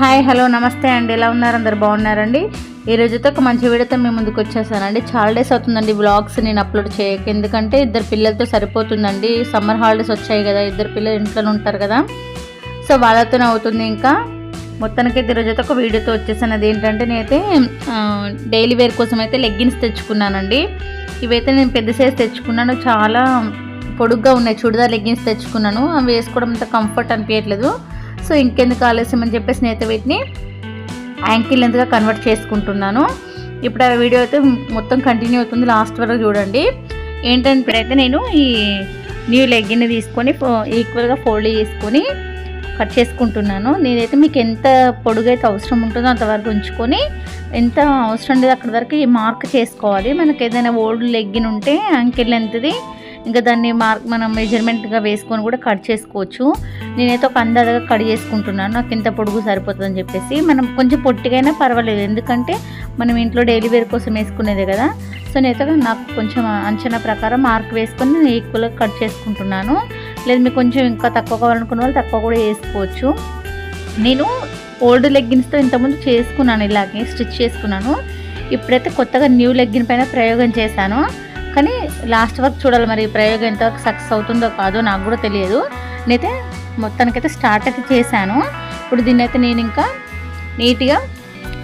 Hi hello నమస్తే అండి. ఎలా ఉన్నారు? అందరు బాగున్నారండి? ఈ రోజుతో ఒక మంచి వీడియోతో మేము ముందుకు వచ్చేసానండి. చాలా డేస్ అవుతుందండి బ్లాగ్స్ నేను అప్లోడ్ చేయక. ఎందుకంటే ఇద్దరు పిల్లలతో సరిపోతుందండి. సమ్మర్ హాలిడేస్ వచ్చాయి కదా ఇద్దరు పిల్లలు ఇంట్లోనే ఉంటారు కదా. సో వాళ్ళతోనే అవుతుంది ఇంకా. మొత్తానికైతే ఈ రోజైతే ఒక వీడియోతో వచ్చేసాను అది ఏంటంటే నేనైతే డైలీ వేర్ కోసం అయితే లెగ్గిన్స్ తెచ్చుకున్నానండి. ఇవైతే నేను పెద్ద సైజ్ తెచ్చుకున్నాను. చాలా పొడుగ్గా ఉన్నాయి. చుడిదార్ లెగ్గిన్స్ తెచ్చుకున్నాను. అవి వేసుకోవడం అంత కంఫర్ట్ అనిపించట్లేదు. సో ఇంకెందుకు ఆలస్యం అని చెప్పేసి నేనైతే వీటిని యాంకిల్ లెంత్గా కన్వర్ట్ చేసుకుంటున్నాను. ఇప్పుడు ఆ వీడియో అయితే మొత్తం కంటిన్యూ అవుతుంది. లాస్ట్ వరకు చూడండి. ఏంటంటే ఇప్పుడైతే నేను ఈ న్యూ లెగ్గిని తీసుకొని ఈక్వల్గా ఫోల్డ్ చేసుకొని కట్ చేసుకుంటున్నాను. నేనైతే మీకు ఎంత పొడుగైతే అవసరం ఉంటుందో అంతవరకు ఉంచుకొని ఎంత అవసరం లేదు అక్కడ వరకు మార్క్ చేసుకోవాలి. మనకు ఏదైనా ఓల్డ్ లెగ్గిన్ ఉంటే యాంకిల్ ఇంకా దాన్ని మార్క్ మనం మెజర్మెంట్గా వేసుకొని కూడా కట్ చేసుకోవచ్చు. నేనైతే ఒక అందాజగా కట్ చేసుకుంటున్నాను. నాకు ఇంత పొడుగు సరిపోతుందని చెప్పేసి. మనం కొంచెం పొట్టిగైనా పర్వాలేదు. ఎందుకంటే మనం ఇంట్లో డైలీ వేర్ కోసం వేసుకునేదే కదా. సో నేనైతే నాకు కొంచెం అంచనా ప్రకారం మార్క్ వేసుకొని నేను ఈక్వల్గా కట్ చేసుకుంటున్నాను. లేదు మీకు కొంచెం ఇంకా తక్కువ కావాలనుకున్న వాళ్ళు తక్కువ కూడా వేసుకోవచ్చు. నేను ఓల్డ్ లెగ్గిన్స్తో ఇంతకుముందు చేసుకున్నాను ఇలాగే స్టిచ్ చేసుకున్నాను. ఇప్పుడైతే కొత్తగా న్యూ లెగ్గిన్ పైన ప్రయోగం చేశాను. కానీ లాస్ట్ వరకు చూడాలి మరి ప్రయోగం ఎంతవరకు సక్సెస్ అవుతుందో కాదో నాకు కూడా తెలియదు. నేనైతే మొత్తానికైతే స్టార్ట్ అయితే చేశాను. ఇప్పుడు దీన్ని అయితే నేను ఇంకా నీట్గా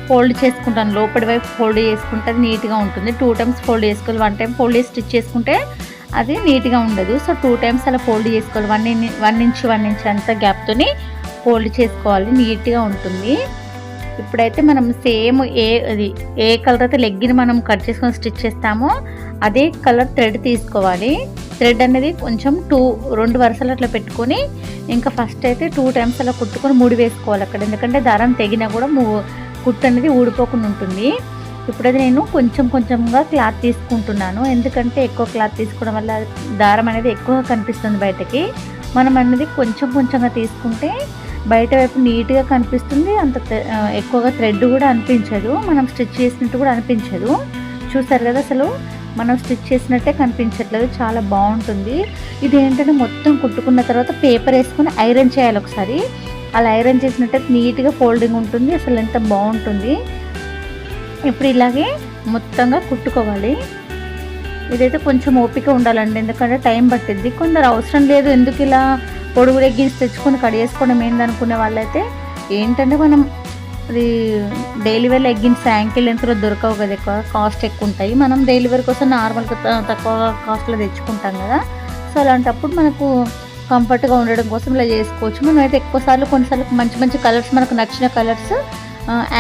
ఫోల్డ్ చేసుకుంటాను. లోపలి వైపు ఫోల్డ్ చేసుకుంటే అది నీట్గా ఉంటుంది. టూ టైమ్స్ ఫోల్డ్ చేసుకోవాలి. వన్ టైం ఫోల్డ్ చేసి స్టిచ్ చేసుకుంటే అది నీట్గా ఉండదు. సో టూ టైమ్స్ అలా ఫోల్డ్ చేసుకోవాలి. One one inch one inch అంతా గ్యాప్తోని ఫోల్డ్ చేసుకోవాలి. నీట్గా ఉంటుంది. ఇప్పుడైతే మనం సేమ్ ఏ అది ఏ కలర్ అయితే లెగ్గిని మనం కట్ చేసుకొని స్టిచ్ చేస్తామో అదే కలర్ థ్రెడ్ తీసుకోవాలి. థ్రెడ్ అనేది కొంచెం టూ రెండు వరుసలు అట్లా పెట్టుకొని ఇంకా ఫస్ట్ అయితే టూ టైమ్స్ అలా కుట్టుకొని ముడి వేసుకోవాలి అక్కడ. ఎందుకంటే దారం తెగినా కూడా కుట్టు అనేది ఊడిపోకుండా ఉంటుంది. ఇప్పుడైతే నేను కొంచెం కొంచెంగా క్లాత్ తీసుకుంటున్నాను. ఎందుకంటే ఎక్కువ క్లాత్ తీసుకోవడం వల్ల దారం అనేది ఎక్కువగా కనిపిస్తుంది బయటకి. మనం అనేది కొంచెం కొంచెంగా తీసుకుంటే బయట వైపు నీట్గా కనిపిస్తుంది. అంత ఎక్కువగా థ్రెడ్ కూడా అనిపించదు. మనం స్టిచ్ చేసినట్టు కూడా అనిపించదు. చూసారు కదా అసలు? మనం స్టిచ్ చేసినట్టే కనిపించట్లేదు. చాలా బాగుంటుంది. ఇది ఏంటంటే మొత్తం కుట్టుకున్న తర్వాత పేపర్ వేసుకొని ఐరన్ చేయాలి ఒకసారి. అలా ఐరన్ చేసినట్టయితే నీట్గా ఫోల్డింగ్ ఉంటుంది. అసలు ఎంత బాగుంటుంది. ఇప్పుడు ఇలాగే మొత్తంగా కుట్టుకోవాలి. ఇదైతే కొంచెం ఓపిక ఉండాలండి. ఎందుకంటే టైం పట్టిద్ది. కొందరు అవసరం లేదు. ఎందుకు ఇలా పొడుగు లెగ్గిన్స్ తెచ్చుకొని కడిగేసుకోవడం ఏందనుకునే వాళ్ళైతే ఏంటంటే మనం అది డైలీ వేర్ లెగ్గిన్స్ యాంకిల్ లెంత్లో దొరకవు కదా ఎక్కువ కాస్ట్ ఎక్కువ ఉంటాయి మనం డైలీ వేర్ కోసం నార్మల్గా తక్కువ కాస్ట్లో తెచ్చుకుంటాం కదా. సో అలాంటప్పుడు మనకు కంఫర్ట్గా ఉండడం కోసం ఇలా చేసుకోవచ్చు. మనం అయితే ఎక్కువసార్లు కొన్నిసార్లు మంచి మంచి కలర్స్ మనకు నచ్చిన కలర్స్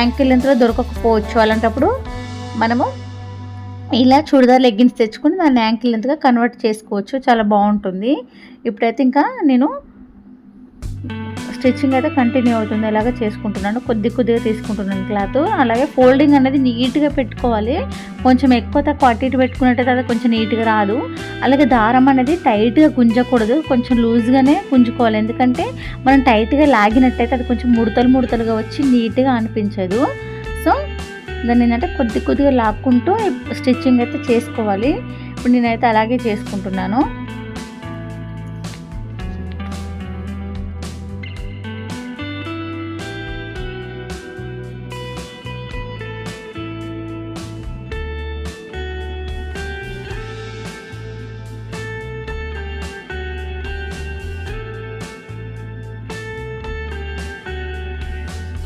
యాంకిల్ లెంత్లో దొరకకపోవచ్చు. అలాంటప్పుడు మనము ఇలా చూడిదార్ లెగ్గిన్స్ తెచ్చుకొని దాన్ని యాంకిల్ లెంత్గా కన్వర్ట్ చేసుకోవచ్చు. చాలా బాగుంటుంది. ఇప్పుడైతే ఇంకా నేను స్టిచ్చింగ్ అయితే కంటిన్యూ అవుతుంది. అలాగే చేసుకుంటున్నాను. కొద్ది కొద్దిగా తీసుకుంటున్నాను క్లాత్ అలాగే ఫోల్డింగ్ అనేది నీట్గా పెట్టుకోవాలి. కొంచెం ఎక్కువ తక్కువ అటు ఇటు పెట్టుకున్నట్టయితే అది కొంచెం నీట్గా రాదు. అలాగే దారం అనేది టైట్గా గుంజకూడదు. కొంచెం లూజ్గానే గుంజుకోవాలి. ఎందుకంటే మనం టైట్గా లాగినట్టయితే అది కొంచెం ముడతలు ముడతలుగా వచ్చి నీట్గా అనిపించదు. దాన్ని ఏంటంటే కొద్ది కొద్దిగా లాక్కుంటూ స్టిచ్చింగ్ అయితే చేసుకోవాలి. ఇప్పుడు నేనైతే అలాగే చేసుకుంటున్నాను.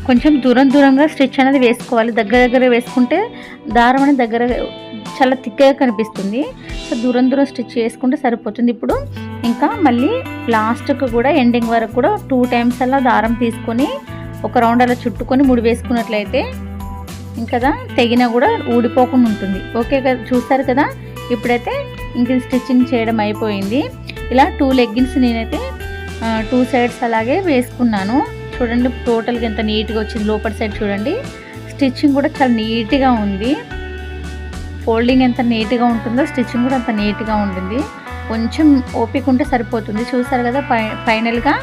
కొంచెం దూరం దూరంగా స్టిచ్ అనేది వేసుకోవాలి. దగ్గర దగ్గర వేసుకుంటే దారం అనేది దగ్గర చాలా తిక్కగా కనిపిస్తుంది. సో దూరం దూరం స్టిచ్ చేసుకుంటే సరిపోతుంది. ఇప్పుడు ఇంకా మళ్ళీ లాస్ట్కి కూడా ఎండింగ్ వరకు కూడా టూ టైమ్స్ అలా దారం తీసుకొని ఒక రౌండ్ అలా చుట్టుకొని ముడి వేసుకున్నట్లయితే ఇంకా తెగినా కూడా ఊడిపోకుండా ఉంటుంది. ఓకే కదా? చూస్తారు కదా? ఇప్పుడైతే ఇంక స్టిచ్చింగ్ చేయడం అయిపోయింది. ఇలా టూ లెగ్గిన్స్ నేనైతే టూ సైడ్స్ అలాగే వేసుకున్నాను. చూడండి టోటల్గా ఎంత నీట్గా వచ్చింది. లోపల సైడ్ చూడండి స్టిచ్చింగ్ కూడా చాలా నీట్గా ఉంది. ఫోల్డింగ్ ఎంత నీట్గా ఉంటుందో స్టిచ్చింగ్ కూడా అంత నీట్గా ఉంటుంది కొంచెం ఓపిక ఉంటే సరిపోతుంది. చూసారు కదా ఫై ఫైనల్గా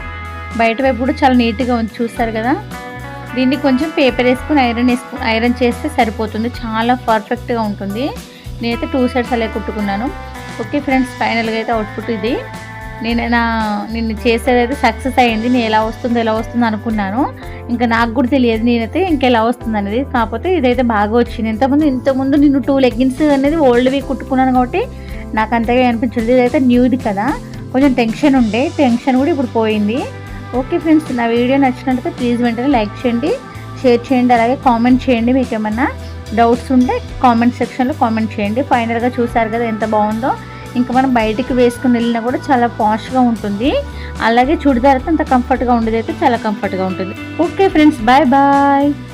బయట వైపు కూడా చాలా నీట్గా ఉంది. చూస్తారు కదా దీన్ని కొంచెం పేపర్ వేసుకుని ఐరన్ వేసుకు ఐరన్ చేస్తే సరిపోతుంది. చాలా పర్ఫెక్ట్గా ఉంటుంది. నేనైతే టూ సైడ్స్ అలా కుట్టుకున్నాను. ఓకే ఫ్రెండ్స్ ఫైనల్గా అయితే అవుట్పుట్ ఇది. నేను నా నేను చేసేదైతే సక్సెస్ అయ్యింది నేను ఎలా వస్తుందో ఎలా వస్తుందో అనుకున్నాను. ఇంకా నాకు కూడా తెలియదు నేనైతే ఇంకా ఎలా వస్తుంది అనేది. కాకపోతే ఇదైతే బాగా వచ్చింది. ఇంతకుముందు ఇంతకుముందు నేను టూ లెగ్గిన్స్ అనేది ఓల్డ్వి కుట్టుకున్నాను కాబట్టి నాకు అంతగా అనిపించలేదు. ఇదైతే న్యూది కదా. కొంచెం టెన్షన్ ఉండే. టెన్షన్ కూడా ఇప్పుడు పోయింది. ఓకే ఫ్రెండ్స్ నా వీడియో నచ్చినట్లయితే ప్లీజ్ వెంటనే లైక్ చేయండి. షేర్ చేయండి. అలాగే కామెంట్ చేయండి మీకు ఏమన్నా డౌట్స్ ఉంటే కామెంట్ సెక్షన్లో కామెంట్ చేయండి. ఫైనల్గా చూసారు కదా ఎంత బాగుందో. ఇంకా మనం బయటికి వేసుకుని వెళ్ళినా కూడా చాలా పాష్గా ఉంటుంది. అలాగే చుడిదార్ అంత కంఫర్ట్గా ఉండేది అయితే చాలా కంఫర్ట్గా ఉంటుంది. Okay friends bye bye